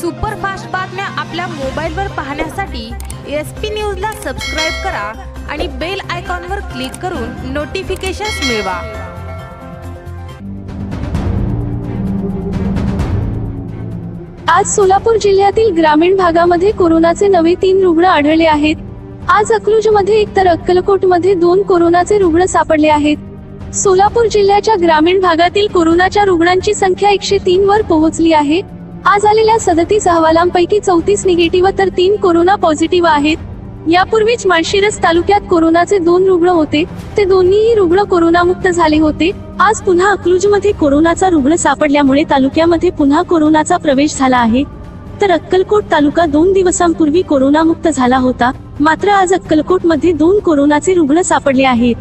Superfast बातम्या आपल्या मोबाईलवर पाहण्यासाठी एस पी न्यूजला सबस्क्राईब करा आणि बेल आयकॉनवर क्लिक करून नोटिफिकेशन्स मिळवा. आज सोलापूर जिल्ह्यातील ग्रामीण भागामध्ये कोरोनाचे नवे तीन रुग्ण आढळले आहेत. आज अकलूजमध्ये एक तर अक्कलकोटमध्ये दोन कोरोनाचे रुग्ण सापडले आहेत. सोलापूर जिल्ह्याच्या ग्रामीण भागातील कोरोनाच्या रुग्णांची संख्या एकशे तीन वर पोहोचली आहे. आज आलेल्या सदतीस अहवालांपैकी चौतीस निगेटिव्ह तर तीन कोरोना पॉझिटिव्ह आहेत. यापूर्वीच माळशिरस तालुक्यात कोरोनाचे दोन रुग्ण होते. ते दोन्हीही रुग्ण कोरोनामुक्त झाले होते. आज पुन्हा अकलूजमध्ये कोरोनाचा रुग्ण सापडल्यामुळे तालुक्यामध्ये पुन्हा कोरोनाचा प्रवेश झाला आहे. तर अक्कलकोट तालुका दोन दिवसांपूर्वी कोरोनामुक्त झाला होता. मात्र आज अक्कलकोटमध्ये दोन कोरोनाचे रुग्ण सापडले आहेत.